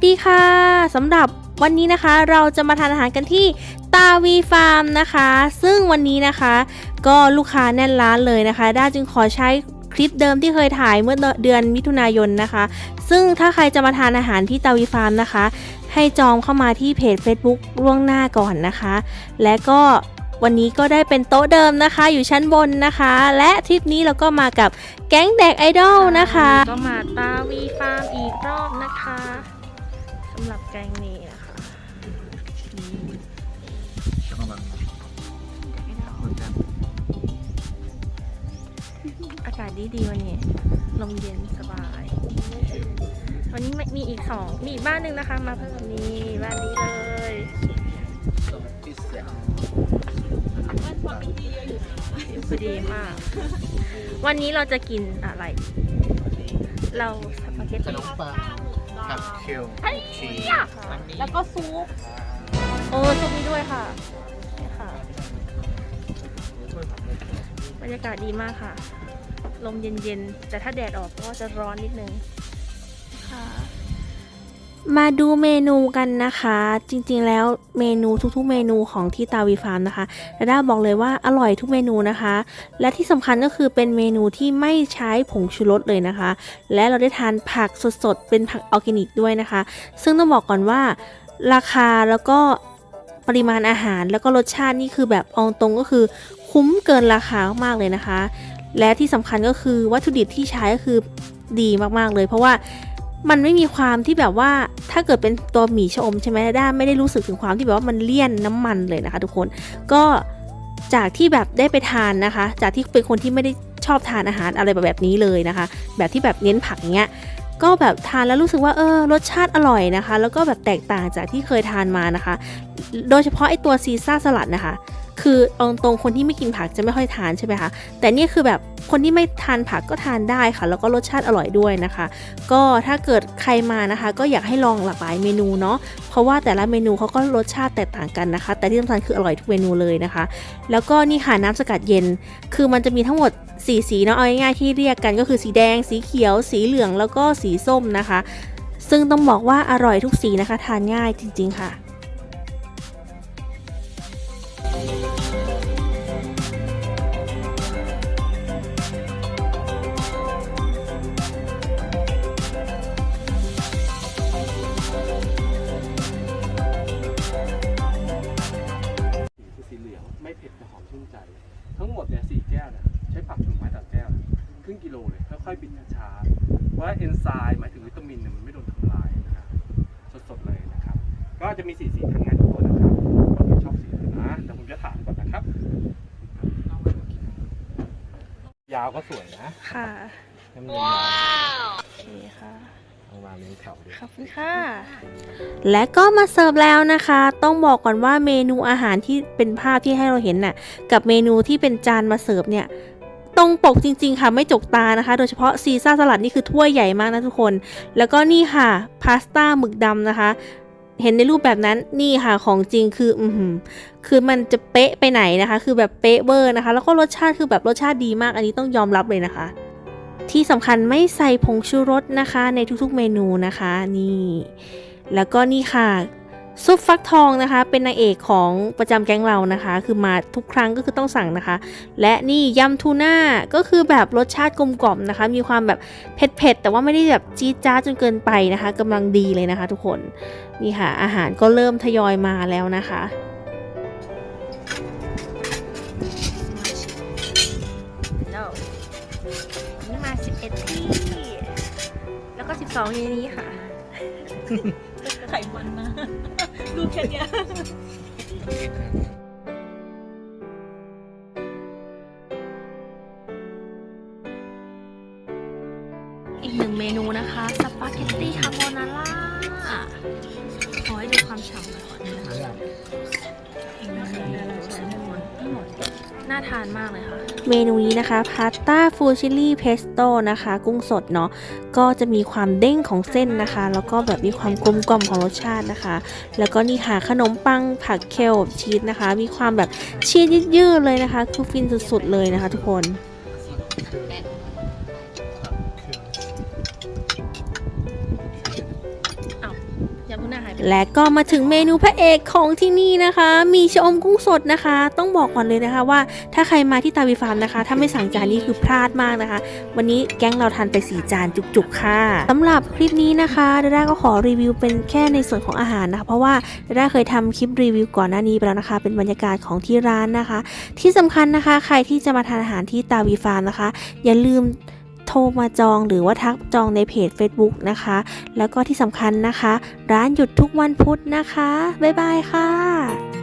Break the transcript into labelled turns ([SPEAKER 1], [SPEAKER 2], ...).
[SPEAKER 1] วัสดีค่ะสำหรับวันนี้นะคะเราจะมาทานอาหารกันที่ตาวีฟาร์มนะคะ ซึ่งวันนี้นะคะ ก็ลูกค้าแน่นร้านเลยนะคะ ด้าจึงขอใช้คลิปเดิมที่เคยถ่ายเมื่อเดือนมิถุนายนนะคะ ซึ่งถ้าใครจะมาทานอาหารที่ตาวีฟาร์มนะคะ ให้จองเข้ามาที่เพจ Facebook ล่วงหน้าก่อนนะคะ และก็วันนี้ก็ได้เป็นโต๊ะเดิมนะคะ อยู่ชั้นบนนะคะ และทริปนี้เราก็มากับแก๊งเด็กไอดอลนะคะ ก็มาตาวีฟาร์มอีกรอบนะคะำหรับแกงนี้นะคะอากาศดีดีวันนี้ ลมเย็นสบาย วันนี้มีอีกสอง มีบ้านหนึ่งนะคะ มาเพิ่มนี้บ้านนี้เลยพอดีมาก วันนี้เราจะกินอะไร เราสปาเกตตี้
[SPEAKER 2] ขนมปังกับเคียวชีส
[SPEAKER 1] ค่ะแล้วก็ซุปเออซุปนี้ด้วยค่ะนี่ค่ะ บรรยากาศดีมากค่ะ ลมเย็นๆ แต่ถ้าแดดออกก็จะร้อนนิดนึงค่ะ มาดูเมนูกันนะคะ จริงๆแล้วเมนูทุกๆ เมนูของที่ตาวีฟาร์มนะคะดาด้าบอกเลยว่าอร่อยทุกเมนูนะคะ และที่สำคัญก็คือเป็นเมนูที่ไม่ใช้ผงชูรสเลยนะคะ และเราได้ทานผักสดๆ เป็นผักออร์แกนิกด้วยนะคะ ซึ่งต้องบอกก่อนว่าราคาแล้วก็ปริมาณอาหารแล้วก็รสชาตินี่คือแบบอาตรงก็คือคุ้มเกินราคามากๆเลยนะคะ และที่สำคัญก็คือวัตถุดิบที่ใช้ก็คือดีมากๆเลย เพราะว่า มันไม่มีความที่แบบว่าถ้าเกิดเป็นตัวหมี่ชะอมใช่ไหมด้าไม่ได้รู้สึกถึงความที่แบบว่ามันเลี่ยนน้ำมันเลยนะคะ ทุกคนก็จากที่แบบได้ไปทานนะคะ จากที่เป็นคนที่ไม่ได้ชอบทานอาหารอะไรแบบนี้เลยนะคะ แบบที่แบบเน้นผักอย่างเงี้ยก็แบบทานแล้วรู้สึกว่าเออรสชาติอร่อยนะคะ แล้วก็แบบแตกต่างจากที่เคยทานมานะคะ โดยเฉพาะไอตัวซีซ่าสลัดนะคะ คือเอาตรงๆคนที่ไม่กินผักจะไม่ค่อยทานใช่ไหมคะแต่นี่คือแบบคนที่ไม่ทานผักก็ทานได้ค่ะ แล้วก็รสชาติอร่อยด้วยนะคะ ก็ถ้าเกิดใครมานะคะ ก็อยากให้ลองหลากหลายเมนูเนาะเพราะว่าแต่ละเมนูเขาก็รสชาติแตกต่างกันนะคะ แต่ที่สำคัญคืออร่อยทุกเมนูเลยนะคะ แล้วก็นี่ค่ะน้ำสกัดเย็น คือมันจะมีทั้งหมด4สีเนาะเอาง่ายๆที่เรียกกันก็คือสีแดง สีเขียว สีเหลืองแล้วก็สีส้มนะคะ ซึ่งต้องบอกว่าอร่อยทุกสีนะคะ ทานง่ายจริง ๆ ค่ะ
[SPEAKER 3] คือสีเหลืองไม่เผ็ดแต่หอมชื่นใจ ทั้งหมดเนี่ยสี่แก้วเนี่ยใช้ผักหนึ่งไม้ต่อแก้วเนี่ยครึ่งกิโลเลยค่อยๆบิดช้าๆเพราะว่าเอนไซม์หมายถึงวิตามินเนี่ยมันไม่โดนทำลายนะครับสดๆเลยนะครับ ก็จะมีสีสีทางงานทุกคนนะครับผมชอบสี เหลืองนะแต่ผมจะถามก่อนนะครับ ยาวก็สวยนะ
[SPEAKER 1] ค่ะ
[SPEAKER 3] ให้มันยาว
[SPEAKER 1] โอเคค่ะ
[SPEAKER 3] ๆเอาวางเลี้ยงเขาด้วย
[SPEAKER 1] ขอบคุณค่ะ และก็มาเสิร์ฟแล้วนะคะ ต้องบอกก่อนว่าเมนูอาหารที่เป็นภาพที่ให้เราเห็นน่ะ กับเมนูที่เป็นจานมาเสิร์ฟเนี่ย ตรงปกจริง ๆ ค่ะไม่จกตานะคะ โดยเฉพาะซีซ่าสลัดนี่คือถ้วยใหญ่มากนะทุกคน แล้วก็นี่ค่ะ พาสต้าหมึกดำนะคะ เห็นในรูปแบบนั้นนี่ค่ะของจริงคืออืคือมันจะเป๊ะไปไหนนะคะ คือแบบเป๊ะเวอร์นะคะ แล้วก็รสชาติคือแบบรสชาติดีมาก อันนี้ต้องยอมรับเลยนะคะ ที่สำคัญไม่ใส่ผงชูรสนะคะ ในทุกๆเมนูนะคะ นี่ แล้วก็นี่ค่ะ ซุปฟักทองนะคะ เป็นนางเอกของประจำแก๊งเรานะคะ คือมาทุกครั้งก็คือต้องสั่งนะคะ และนี่ยำทูน่าก็คือแบบรสชาติกลมกล่อมนะคะ มีความแบบเผ็ดๆแต่ว่าไม่ได้แบบจี๊ดจ้าดจนเกินไปนะคะกำลังดีเลยนะคะ ทุกคนนี่ค่ะ อาหารก็เริ่มทยอยมาแล้วนะคะนี่มา 11 ที่ แล้วก็ 12อยู่ในนี้ค่ะ
[SPEAKER 4] ไขมันนะดูแค่เนี้ย
[SPEAKER 1] อีกหนึ่งเมนูนะคะ สปาเกตตี้คาโบนาร่า ขอให้ดูความฉ่ำหน่อยก่อนนะคะ น่าทานมากเลยค่ะ เมนูนี้นะคะพาสต้าฟูชิลี่เพสโต้นะคะ กุ้งสดเนาะก็จะมีความเด้งของเส้นนะคะ แล้วก็แบบมีความกลมกล่อมของรสชาตินะคะ แล้วก็นี่ค่ะขนมปังผักเคลชีสนะคะ มีความแบบชีสยืดๆเลยนะคะ คือฟินสุดๆเลยนะคะทุกคน และก็มาถึงเมนูพระเอกของที่นี่นะคะ มีชะอมกุ้งสดนะคะ ต้องบอกก่อนเลยนะคะว่าถ้าใครมาที่ตาวีฟาร์มนะคะ ถ้าไม่สั่งจานนี้คือพลาดมากนะคะ วันนี้แก๊งเราทานไป4จานจุกๆค่ะสำหรับคลิปนี้นะคะดาด้าก็ขอรีวิวเป็นแค่ในส่วนของอาหารนะคะ เพราะว่าดาด้าเคยทำคลิปรีวิวก่อนหน้านี้ไปแล้วนะคะ เป็นบรรยากาศของที่ร้านนะคะ ที่สำคัญนะคะ ใครที่จะมาทานอาหารที่ตาวีฟาร์มนะคะ อย่าลืม โทรมาจองหรือว่าทักจองในเพจ Facebook นะคะ แล้วก็ที่สำคัญนะคะ ร้านหยุดทุกวันพุธนะคะ บ๊ายบายค่ะ